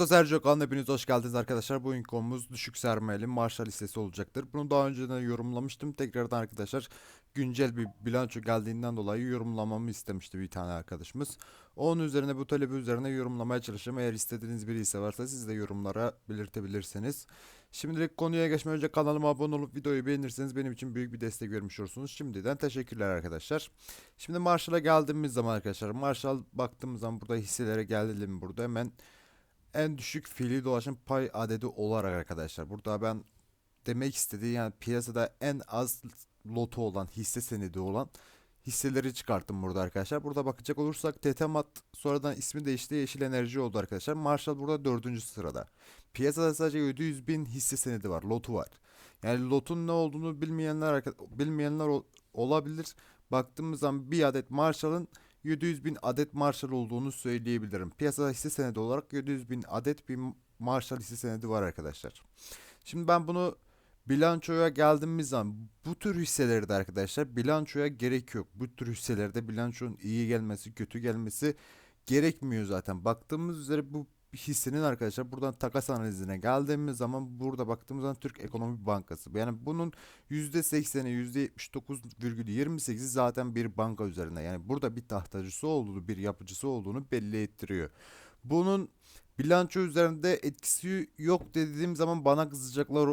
Borsa Sergio kanalına hepiniz hoş geldiniz arkadaşlar. Bugünkü konumuz düşük sermayeli Marshall listesi olacaktır. Bunu daha önceden yorumlamıştım. Tekrardan arkadaşlar güncel bir bilanço geldiğinden dolayı yorumlamamı istemişti bir tane arkadaşımız. Onun üzerine bu talebi üzerine yorumlamaya çalışacağım. Eğer istediğiniz biri ise varsa siz de yorumlara belirtebilirsiniz. Şimdilik konuya geçmeden önce kanalıma abone olup videoyu beğenirseniz benim için büyük bir destek vermiş olursunuz. Şimdiden teşekkürler arkadaşlar. Şimdi Marshall'a geldiğimiz zaman arkadaşlar Marshall baktığımız zaman burada hisselere gelelim burada hemen en düşük fiili dolaşım pay adedi olarak arkadaşlar. Burada ben demek istediği yani piyasada en az lotu olan hisse senedi olan hisseleri çıkarttım burada arkadaşlar. Burada bakacak olursak TTMAT sonradan ismi değişti Yeşil Enerji oldu arkadaşlar. Marshall burada dördüncü sırada. Piyasada sadece 700 bin hisse senedi var lotu var. Yani lotun ne olduğunu bilmeyenler bilmeyenler ol- olabilir. Baktığımız zaman bir adet Marshall'ın 700 bin adet Marshall olduğunu söyleyebilirim. Piyasada hisse senedi olarak 700 bin adet bir Marshall hisse senedi var arkadaşlar. Şimdi ben bunu bilançoya geldiğimiz zaman bu tür hisselerde arkadaşlar bilançoya gerek yok. Bu tür hisselerde bilançonun iyi gelmesi, kötü gelmesi gerekmiyor zaten. Baktığımız üzere bu hissenin arkadaşlar buradan takas analizine geldiğimiz zaman burada baktığımız zaman Türk Ekonomi Bankası. Yani bunun %80'i %79,28'i zaten bir banka üzerine. Yani burada bir tahtacısı olduğunu, bir yapıcısı olduğunu belli ettiriyor. Bunun bilanço üzerinde etkisi yok dediğim zaman bana kızacaklar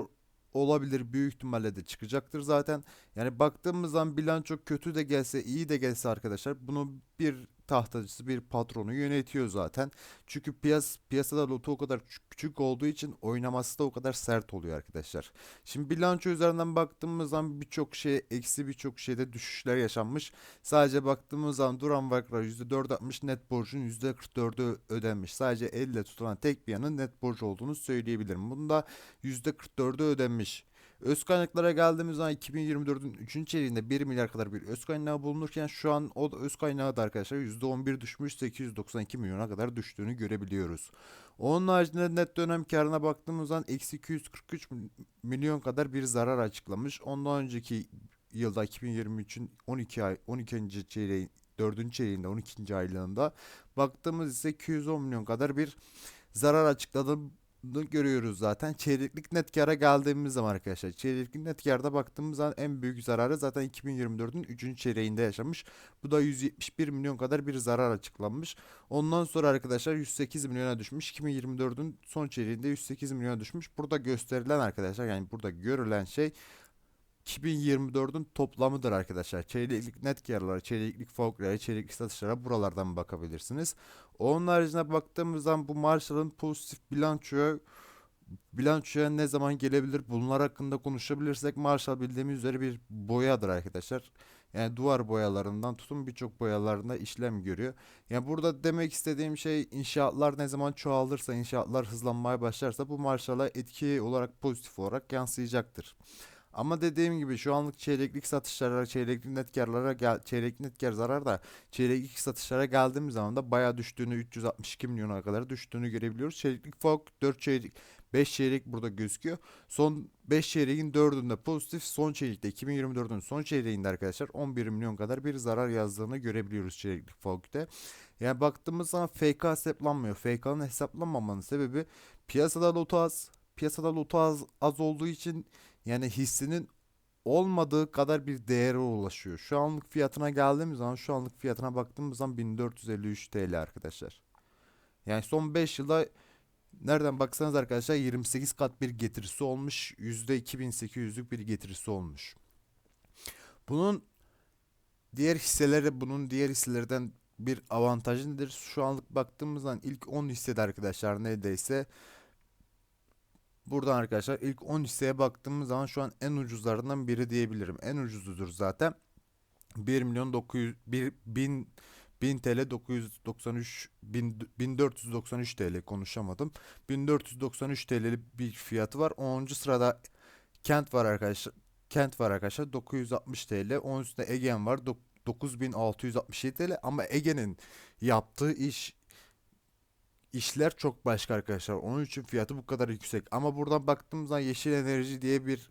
olabilir. Büyük ihtimalle de çıkacaktır zaten. Yani baktığımız zaman bilanço kötü de gelse, iyi de gelse arkadaşlar bunu bir tahtacısı bir patronu yönetiyor zaten. Çünkü piyas piyasada lotu o kadar küçük, olduğu için oynaması da o kadar sert oluyor arkadaşlar. Şimdi bilanço üzerinden baktığımız zaman birçok şey eksi birçok şeyde düşüşler yaşanmış. Sadece baktığımız zaman duran vakra %4 atmış net borcun %44'ü ödenmiş. Sadece elle tutulan tek bir yanın net borç olduğunu söyleyebilirim. Bunda %44'ü ödenmiş. Öz kaynaklara geldiğimiz zaman 2024'ün 3. çeyreğinde 1 milyar kadar bir öz kaynağı bulunurken şu an o öz kaynağı da arkadaşlar %11 düşmüş 892 milyona kadar düştüğünü görebiliyoruz. Onun haricinde net dönem karına baktığımız zaman eksi 243 milyon kadar bir zarar açıklamış. Ondan önceki yılda 2023'ün 12 ay 12. çeyreği 4. çeyreğinde 12. aylığında baktığımız ise 210 milyon kadar bir zarar açıkladı görüyoruz zaten. Çeyreklik net kara geldiğimiz zaman arkadaşlar. Çeyreklik net karda baktığımız zaman en büyük zararı zaten 2024'ün 3. çeyreğinde yaşamış. Bu da 171 milyon kadar bir zarar açıklanmış. Ondan sonra arkadaşlar 108 milyona düşmüş. 2024'ün son çeyreğinde 108 milyona düşmüş. Burada gösterilen arkadaşlar yani burada görülen şey 2024'ün toplamıdır arkadaşlar. Çeyreklik net karları, çeyreklik forkları, çeyreklik satışlara buralardan bakabilirsiniz. Onun haricinde baktığımız zaman bu Marshall'ın pozitif bilançoya bilançoya ne zaman gelebilir bunlar hakkında konuşabilirsek Marshall bildiğimiz üzere bir boyadır arkadaşlar. Yani duvar boyalarından tutun birçok boyalarında işlem görüyor. Yani burada demek istediğim şey inşaatlar ne zaman çoğalırsa inşaatlar hızlanmaya başlarsa bu Marshall'a etki olarak pozitif olarak yansıyacaktır. Ama dediğim gibi şu anlık çeyreklik satışlara, çeyreklik net karlara gel, çeyreklik net kar zarar da çeyreklik satışlara geldiğimiz zaman da bayağı düştüğünü 362 milyona kadar düştüğünü görebiliyoruz. Çeyreklik FOK 4 çeyrek 5 çeyrek burada gözüküyor. Son 5 çeyreğin 4'ünde pozitif. Son çeyrekte 2024'ün son çeyreğinde arkadaşlar 11 milyon kadar bir zarar yazdığını görebiliyoruz çeyreklik FOK'te. Yani baktığımız zaman FK hesaplanmıyor. FK'nın hesaplanmamanın sebebi piyasada lotu az. Piyasada lotu az, az olduğu için yani hissinin olmadığı kadar bir değere ulaşıyor. Şu anlık fiyatına geldiğimiz zaman şu anlık fiyatına baktığımız zaman 1453 TL arkadaşlar. Yani son 5 yılda nereden baksanız arkadaşlar 28 kat bir getirisi olmuş. %2800'lük bir getirisi olmuş. Bunun diğer hisseleri bunun diğer hisselerden bir avantajı nedir? Şu anlık baktığımız zaman ilk 10 hissede arkadaşlar neredeyse Buradan arkadaşlar ilk 10 hisseye baktığımız zaman şu an en ucuzlarından biri diyebilirim. En ucuzudur zaten. 1 milyon 900 1 bin 1000 TL 993 1493 TL konuşamadım. 1493 TL bir fiyatı var. 10. sırada Kent var arkadaşlar. Kent var arkadaşlar 960 TL. Onun üstünde Egen var 9667 TL ama Ege'nin yaptığı iş işler çok başka arkadaşlar. Onun için fiyatı bu kadar yüksek. Ama buradan baktığımızda Yeşil Enerji diye bir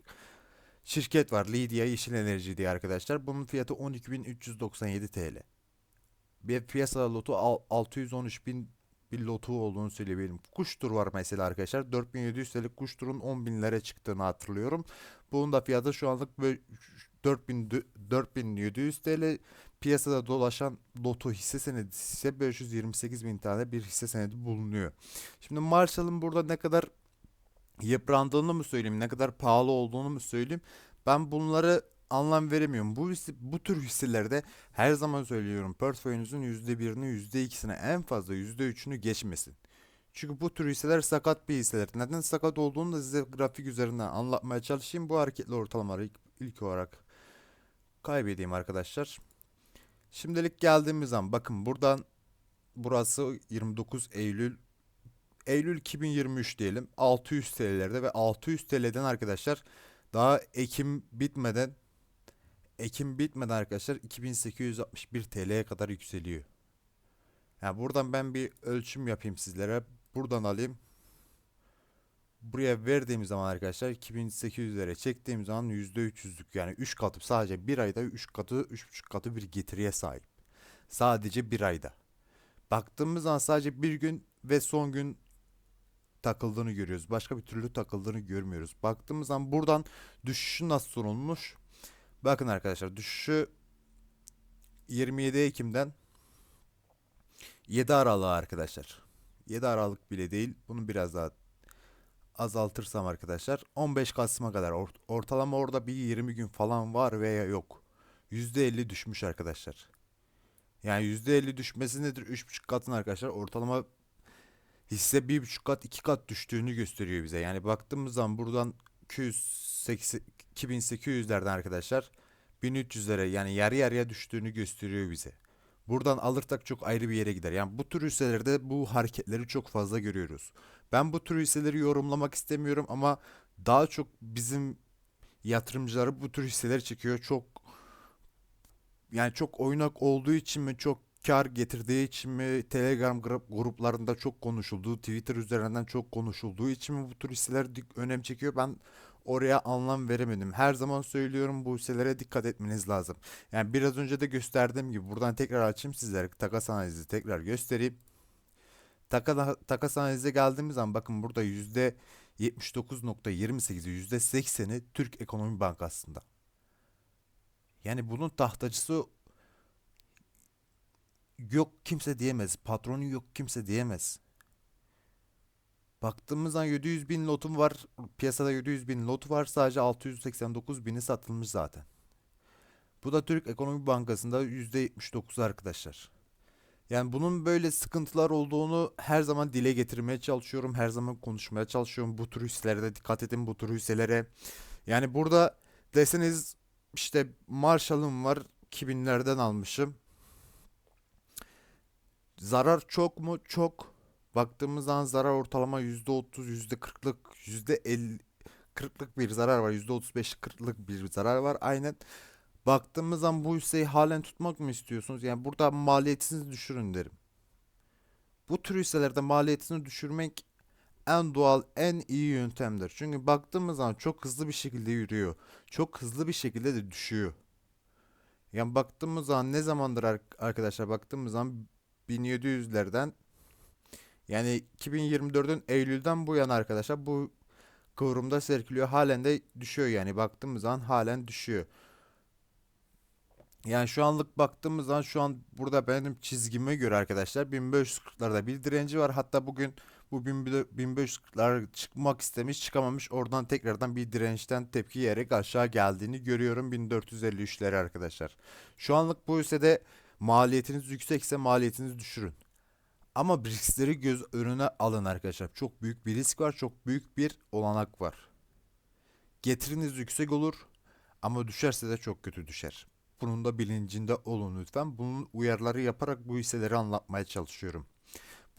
şirket var. Lidya Yeşil Enerji diye arkadaşlar. Bunun fiyatı 12.397 TL. Bir piyasada lotu 613 bin bir lotu olduğunu söyleyebilirim. Kuş tur var mesela arkadaşlar. 4700 TL kuş turun 10.000'lere çıktığını hatırlıyorum. Bunun da fiyatı şu anlık böyle 4000 dö- 4700 TL. Piyasada dolaşan loto hisse senedi ise 528 bin tane bir hisse senedi bulunuyor. Şimdi Marshall'ın burada ne kadar yıprandığını mı söyleyeyim, ne kadar pahalı olduğunu mu söyleyeyim? Ben bunları anlam veremiyorum. Bu bu tür hisselerde her zaman söylüyorum portföyünüzün %1'ini %2'sini en fazla %3'ünü geçmesin. Çünkü bu tür hisseler sakat bir hisseler. Neden sakat olduğunu da size grafik üzerinden anlatmaya çalışayım. Bu hareketli ortalamaları ilk, ilk olarak kaybedeyim arkadaşlar. Şimdilik geldiğimiz zaman bakın buradan burası 29 Eylül Eylül 2023 diyelim 600 TL'lerde ve 600 TL'den arkadaşlar daha Ekim bitmeden Ekim bitmeden arkadaşlar 2861 TL'ye kadar yükseliyor. Yani buradan ben bir ölçüm yapayım sizlere. Buradan alayım. Buraya verdiğim zaman arkadaşlar 2800'lere çektiğim zaman %300'lük yani 3 katı sadece bir ayda 3 katı 3,5 katı bir getiriye sahip. Sadece bir ayda. Baktığımız zaman sadece bir gün ve son gün takıldığını görüyoruz. Başka bir türlü takıldığını görmüyoruz. Baktığımız zaman buradan düşüşü nasıl olmuş? Bakın arkadaşlar düşüşü 27 Ekim'den 7 Aralık'a arkadaşlar. 7 Aralık bile değil. Bunu biraz daha azaltırsam arkadaşlar 15 Kasım'a kadar ort- ortalama orada bir 20 gün falan var veya yok. %50 düşmüş arkadaşlar. Yani %50 düşmesi nedir? 3,5 katın arkadaşlar ortalama hisse 1,5 kat 2 kat düştüğünü gösteriyor bize. Yani baktığımız zaman buradan 280 2800'lerden arkadaşlar 1300'lere yani yarı yarıya düştüğünü gösteriyor bize. Buradan alırsak çok ayrı bir yere gider. Yani bu tür hisselerde bu hareketleri çok fazla görüyoruz. Ben bu tür hisseleri yorumlamak istemiyorum ama daha çok bizim yatırımcıları bu tür hisseler çekiyor. Çok yani çok oynak olduğu için mi çok kar getirdiği için mi Telegram grup- gruplarında çok konuşulduğu, Twitter üzerinden çok konuşulduğu için mi bu tür hisseler önem çekiyor? Ben oraya anlam veremedim. Her zaman söylüyorum bu hisselere dikkat etmeniz lazım. Yani biraz önce de gösterdiğim gibi buradan tekrar açayım sizlere takas analizi tekrar göstereyim. Taka, takas analize geldiğimiz zaman bakın burada yüzde 79.28'i %80'i Türk Ekonomi Bankası'nda. Yani bunun tahtacısı yok kimse diyemez. Patronu yok kimse diyemez. Baktığımız zaman 700 bin lotum var. Piyasada 700 bin lot var. Sadece 689 bini satılmış zaten. Bu da Türk Ekonomi Bankası'nda %79 arkadaşlar. Yani bunun böyle sıkıntılar olduğunu her zaman dile getirmeye çalışıyorum. Her zaman konuşmaya çalışıyorum. Bu tür hisselere dikkat edin bu tür hisselere. Yani burada deseniz işte Marshall'ım var 2000'lerden almışım. Zarar çok mu? Çok. Baktığımız zaman zarar ortalama %30, %40'lık, %50 40'lık bir zarar var. %35 40'lık bir zarar var. Aynen. Baktığımız zaman bu hisseyi halen tutmak mı istiyorsunuz? Yani burada maliyetinizi düşürün derim. Bu tür hisselerde maliyetini düşürmek en doğal, en iyi yöntemdir. Çünkü baktığımız zaman çok hızlı bir şekilde yürüyor. Çok hızlı bir şekilde de düşüyor. Yani baktığımız zaman ne zamandır ar- arkadaşlar baktığımız zaman 1700'lerden yani 2024'ün Eylül'den bu yana arkadaşlar bu kıvrımda sergiliyor. Halen de düşüyor yani baktığımız zaman halen düşüyor. Yani şu anlık baktığımız zaman şu an burada benim çizgime göre arkadaşlar 1540'larda bir direnci var. Hatta bugün bu 1540'lar çıkmak istemiş çıkamamış. Oradan tekrardan bir dirençten tepki yiyerek aşağı geldiğini görüyorum 1453'leri arkadaşlar. Şu anlık bu hissede maliyetiniz yüksekse maliyetinizi düşürün. Ama riskleri göz önüne alın arkadaşlar. Çok büyük bir risk var, çok büyük bir olanak var. Getiriniz yüksek olur ama düşerse de çok kötü düşer. Bunun da bilincinde olun lütfen. Bunun uyarıları yaparak bu hisseleri anlatmaya çalışıyorum.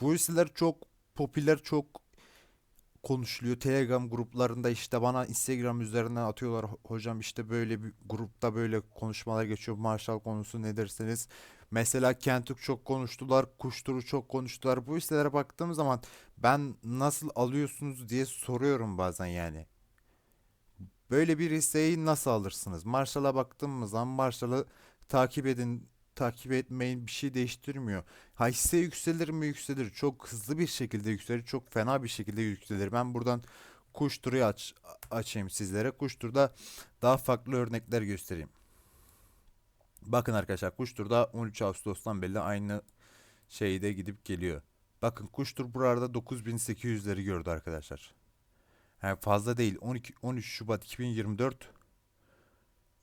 Bu hisseler çok popüler, çok konuşuluyor. Telegram gruplarında işte bana Instagram üzerinden atıyorlar. Hocam işte böyle bir grupta böyle konuşmalar geçiyor. Marshall konusu ne dersiniz? Mesela Kentuk çok konuştular. Kuşturu çok konuştular. Bu hisselere baktığım zaman ben nasıl alıyorsunuz diye soruyorum bazen yani. Böyle bir hisseyi nasıl alırsınız? Marshall'a baktığımız zaman Marshall'ı takip edin takip etmeyin bir şey değiştirmiyor. Ha hisse yükselir mi yükselir. Çok hızlı bir şekilde yükselir. Çok fena bir şekilde yükselir. Ben buradan kuş aç, açayım sizlere. Kuş daha farklı örnekler göstereyim. Bakın arkadaşlar kuş turda 13 Ağustos'tan beri aynı şeyde gidip geliyor. Bakın kuş tur burada 9800'leri gördü arkadaşlar. Yani fazla değil. 12 13 Şubat 2024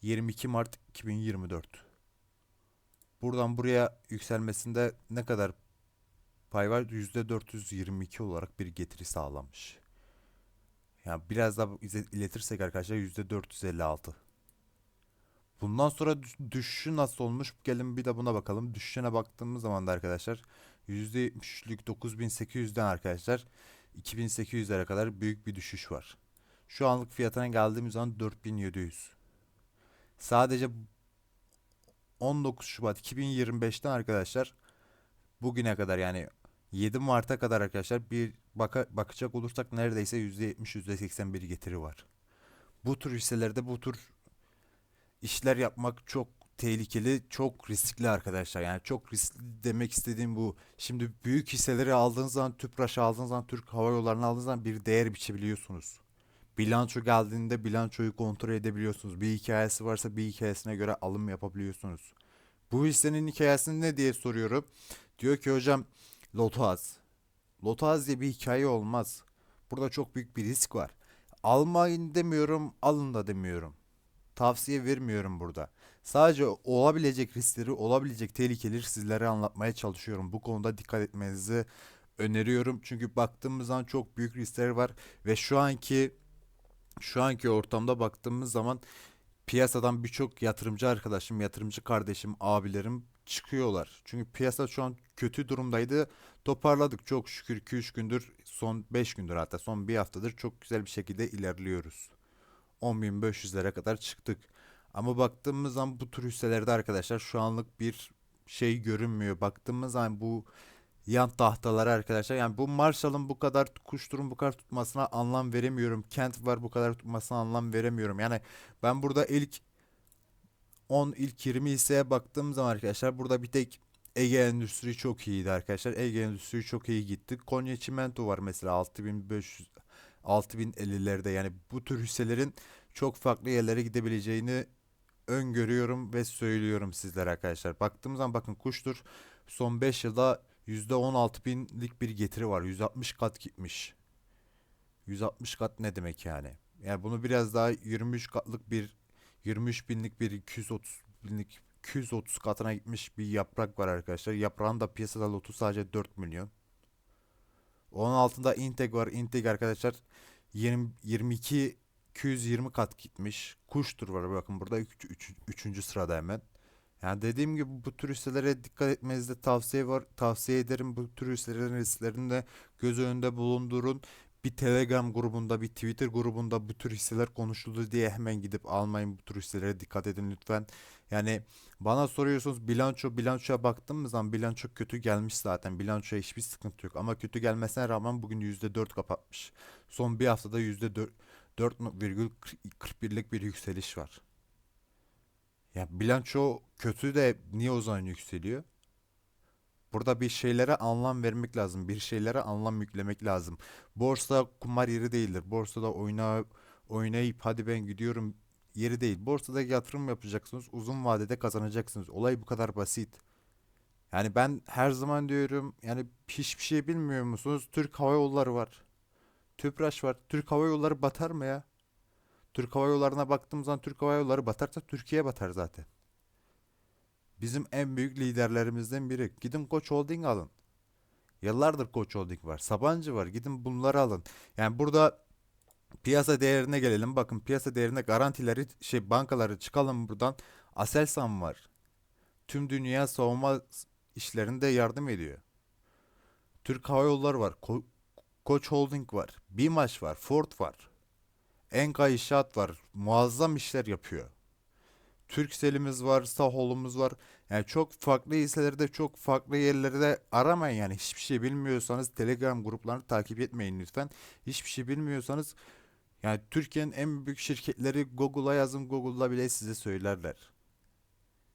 22 Mart 2024. Buradan buraya yükselmesinde ne kadar pay var? %422 olarak bir getiri sağlamış. Yani biraz daha iletirsek arkadaşlar %456. Bundan sonra düş- düşüşü nasıl olmuş? Gelin bir de buna bakalım. Düşüşüne baktığımız zaman da arkadaşlar %73'lük 9800'den arkadaşlar 2800'lere kadar büyük bir düşüş var. Şu anlık fiyatına geldiğimiz zaman 4700. Sadece 19 Şubat 2025'ten arkadaşlar bugüne kadar yani 7 Mart'a kadar arkadaşlar bir baka, bakacak olursak neredeyse %70 %80 bir getiri var. Bu tür hisselerde bu tür işler yapmak çok tehlikeli, çok riskli arkadaşlar. Yani çok riskli demek istediğim bu. Şimdi büyük hisseleri aldığınız zaman, Tüpraş'ı aldığınız zaman, Türk Hava Yolları'nı aldığınız zaman bir değer biçebiliyorsunuz. Bilanço geldiğinde bilançoyu kontrol edebiliyorsunuz. Bir hikayesi varsa bir hikayesine göre alım yapabiliyorsunuz. Bu hissenin hikayesini ne diye soruyorum. Diyor ki hocam loto az. Loto az diye bir hikaye olmaz. Burada çok büyük bir risk var. Almayın demiyorum, alın da demiyorum. Tavsiye vermiyorum burada. Sadece olabilecek riskleri, olabilecek tehlikeleri sizlere anlatmaya çalışıyorum. Bu konuda dikkat etmenizi öneriyorum. Çünkü baktığımız zaman çok büyük riskler var ve şu anki şu anki ortamda baktığımız zaman piyasadan birçok yatırımcı arkadaşım, yatırımcı kardeşim, abilerim çıkıyorlar. Çünkü piyasa şu an kötü durumdaydı. Toparladık çok şükür 2-3 gündür, son 5 gündür hatta son bir haftadır çok güzel bir şekilde ilerliyoruz. 10.500'lere kadar çıktık. Ama baktığımız zaman bu tür hisselerde arkadaşlar şu anlık bir şey görünmüyor. Baktığımız zaman bu yan tahtaları arkadaşlar. Yani bu Marshall'ın bu kadar kuşturun bu kadar tutmasına anlam veremiyorum. Kent var bu kadar tutmasına anlam veremiyorum. Yani ben burada ilk 10 ilk 20 hisseye baktığım zaman arkadaşlar burada bir tek Ege Endüstri çok iyiydi arkadaşlar. Ege Endüstri çok iyi gitti. Konya Çimento var mesela 6500 6050'lerde yani bu tür hisselerin çok farklı yerlere gidebileceğini öngörüyorum ve söylüyorum sizlere arkadaşlar. Baktığımız zaman bakın kuştur son 5 yılda %16 binlik bir getiri var. 160 kat gitmiş. 160 kat ne demek yani? Yani bunu biraz daha 23 katlık bir 23 binlik bir 230 binlik 230 katına gitmiş bir yaprak var arkadaşlar. Yaprağın da piyasada lotu sadece 4 milyon. Onun altında Integ var. Integ arkadaşlar 20, 22 220 kat gitmiş. Kuştur var bakın burada 3. sırada hemen. Yani dediğim gibi bu tür hisselere dikkat etmenizi tavsiye var. Tavsiye ederim bu tür hisselerin risklerini de göz önünde bulundurun. Bir Telegram grubunda, bir Twitter grubunda bu tür hisseler konuşuldu diye hemen gidip almayın. Bu tür hisselere dikkat edin lütfen. Yani bana soruyorsunuz bilanço, bilançoya baktığım zaman bilanço kötü gelmiş zaten. Bilançoya hiçbir sıkıntı yok. Ama kötü gelmesine rağmen bugün %4 kapatmış. Son bir haftada %4 4,41'lik bir yükseliş var. Ya bilanço kötü de niye o zaman yükseliyor? Burada bir şeylere anlam vermek lazım. Bir şeylere anlam yüklemek lazım. Borsa kumar yeri değildir. Borsada oyna, oynayıp hadi ben gidiyorum yeri değil. Borsada yatırım yapacaksınız. Uzun vadede kazanacaksınız. Olay bu kadar basit. Yani ben her zaman diyorum yani hiçbir şey bilmiyor musunuz? Türk Hava Yolları var. Tüpraş var. Türk Hava Yolları batar mı ya? Türk Hava Yolları'na baktığımız zaman Türk Hava Yolları batarsa Türkiye batar zaten. Bizim en büyük liderlerimizden biri. Gidin Koç Holding alın. Yıllardır Koç Holding var. Sabancı var. Gidin bunları alın. Yani burada piyasa değerine gelelim. Bakın piyasa değerine garantileri şey bankaları çıkalım buradan. Aselsan var. Tüm dünya savunma işlerinde yardım ediyor. Türk Hava Yolları var. Ko Koç Holding var. BİMAŞ var. Ford var. Enka İnşaat var. Muazzam işler yapıyor. Turkcell'imiz var, Sahol'umuz var. Yani çok farklı hisselerde çok farklı yerlerde aramayın yani. Hiçbir şey bilmiyorsanız Telegram gruplarını takip etmeyin lütfen. Hiçbir şey bilmiyorsanız yani Türkiye'nin en büyük şirketleri Google'a yazın. Google'da bile size söylerler.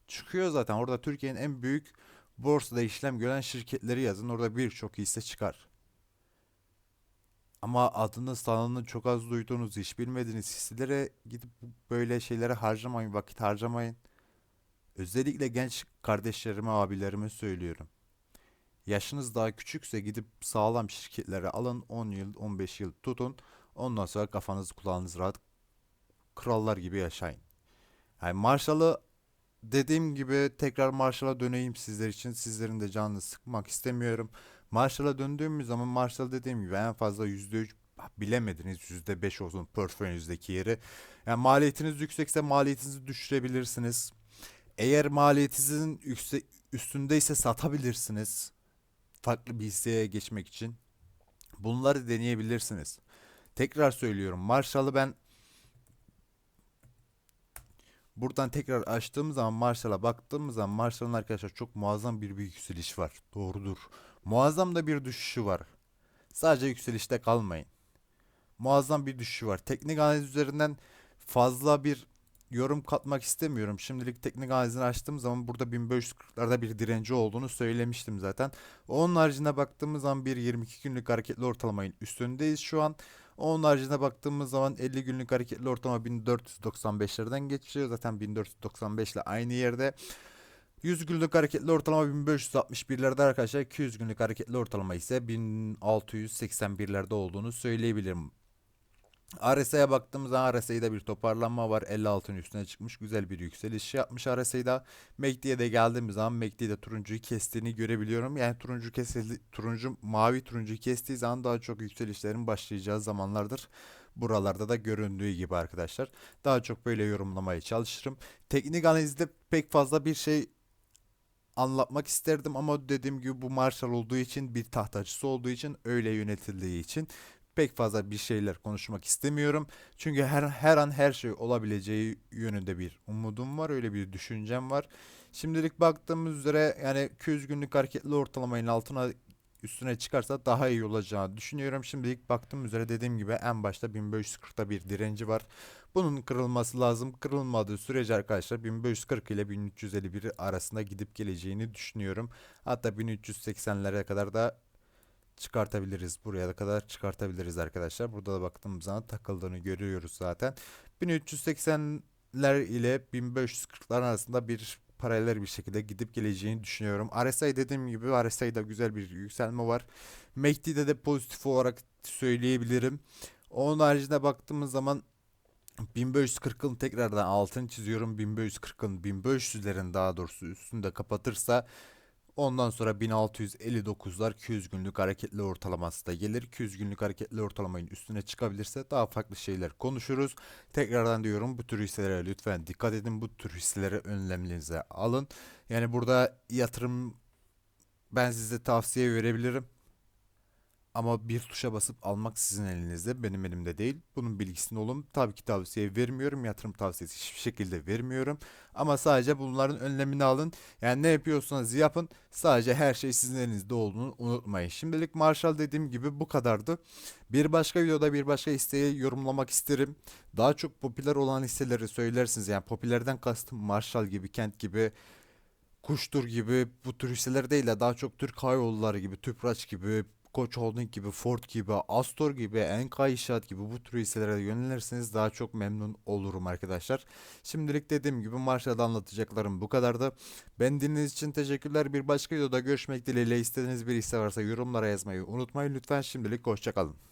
çıkıyor zaten. Orada Türkiye'nin en büyük borsada işlem gören şirketleri yazın. Orada birçok hisse çıkar. Ama adını sanını çok az duyduğunuz, hiç bilmediğiniz hisselere gidip böyle şeylere harcamayın, vakit harcamayın. Özellikle genç kardeşlerime, abilerime söylüyorum. Yaşınız daha küçükse gidip sağlam şirketlere alın 10 yıl 15 yıl tutun. Ondan sonra kafanız kulağınız rahat krallar gibi yaşayın. Yani Marshall'ı dediğim gibi tekrar Marshall'a döneyim sizler için. Sizlerin de canını sıkmak istemiyorum. Marshall'a döndüğümüz zaman Marshall dediğim gibi en fazla %3 bilemediniz %5 olsun portföyünüzdeki yeri. Yani maliyetiniz yüksekse maliyetinizi düşürebilirsiniz. Eğer maliyetinizin yükse- üstündeyse satabilirsiniz farklı bir hisseye geçmek için. Bunları deneyebilirsiniz. Tekrar söylüyorum. Marshall'ı ben buradan tekrar açtığım zaman Marshall'a baktığımız zaman Marshall'ın arkadaşlar çok muazzam bir, bir yükseliş var. Doğrudur. Muazzam da bir düşüşü var. Sadece yükselişte kalmayın. Muazzam bir düşüşü var. Teknik analiz üzerinden fazla bir yorum katmak istemiyorum. Şimdilik teknik analizini açtığım zaman burada 1540'larda bir direnci olduğunu söylemiştim zaten. Onun haricinde baktığımız zaman bir 22 günlük hareketli ortalamayın üstündeyiz şu an. Onun haricinde baktığımız zaman 50 günlük hareketli ortalama 1495'lerden geçiyor. Zaten 1495 ile aynı yerde. 100 günlük hareketli ortalama 1561'lerde arkadaşlar. 200 günlük hareketli ortalama ise 1681'lerde olduğunu söyleyebilirim. RSI'ye baktığımız zaman RSI'de bir toparlanma var. 56'ın üstüne çıkmış. Güzel bir yükseliş yapmış RSI'da. MACD'ye de geldiğimiz zaman MACD'de turuncuyu kestiğini görebiliyorum. Yani turuncu kesildi, turuncu mavi turuncu kestiği zaman daha çok yükselişlerin başlayacağı zamanlardır. Buralarda da göründüğü gibi arkadaşlar. Daha çok böyle yorumlamaya çalışırım. Teknik analizde pek fazla bir şey anlatmak isterdim ama dediğim gibi bu Marshall olduğu için bir tahtacısı olduğu için öyle yönetildiği için pek fazla bir şeyler konuşmak istemiyorum. Çünkü her her an her şey olabileceği yönünde bir umudum var, öyle bir düşüncem var. Şimdilik baktığımız üzere yani 200 günlük hareketli ortalamanın altına üstüne çıkarsa daha iyi olacağını düşünüyorum. Şimdilik baktığım üzere dediğim gibi en başta 1540'ta bir direnci var. Bunun kırılması lazım. Kırılmadığı sürece arkadaşlar 1540 ile 1351 arasında gidip geleceğini düşünüyorum. Hatta 1380'lere kadar da çıkartabiliriz. Buraya da kadar çıkartabiliriz arkadaşlar. Burada da baktığımız zaman takıldığını görüyoruz zaten. 1380'ler ile 1540'lar arasında bir paralel bir şekilde gidip geleceğini düşünüyorum. RSI dediğim gibi RSI'da güzel bir yükselme var. MACD'de de pozitif olarak söyleyebilirim. Onun haricinde baktığımız zaman 1540'ın tekrardan altını çiziyorum. 1540'ın 1500'lerin daha doğrusu üstünde kapatırsa ondan sonra 1659'lar 200 günlük hareketli ortalaması da gelir. 200 günlük hareketli ortalamayın üstüne çıkabilirse daha farklı şeyler konuşuruz. Tekrardan diyorum bu tür hisselere lütfen dikkat edin. Bu tür hisseleri önlemlerinize alın. Yani burada yatırım ben size tavsiye verebilirim. Ama bir tuşa basıp almak sizin elinizde, benim elimde değil. Bunun bilgisini olun. Tabii ki tavsiye vermiyorum. Yatırım tavsiyesi hiçbir şekilde vermiyorum. Ama sadece bunların önlemini alın. Yani ne yapıyorsanız yapın. Sadece her şey sizin elinizde olduğunu unutmayın. Şimdilik Marshall dediğim gibi bu kadardı. Bir başka videoda bir başka isteği yorumlamak isterim. Daha çok popüler olan hisseleri söylersiniz. Yani popülerden kastım Marshall gibi, Kent gibi, Kuştur gibi bu tür hisseler değil de daha çok Türk Hava Yolları gibi, Tüpraş gibi, Koç Holding gibi, Ford gibi, Astor gibi, Enka İnşaat gibi bu tür hisselere yönelirseniz daha çok memnun olurum arkadaşlar. Şimdilik dediğim gibi Marshall'da anlatacaklarım bu kadardı. Ben dinlediğiniz için teşekkürler. Bir başka videoda görüşmek dileğiyle istediğiniz bir hisse varsa yorumlara yazmayı unutmayın lütfen. Şimdilik hoşçakalın.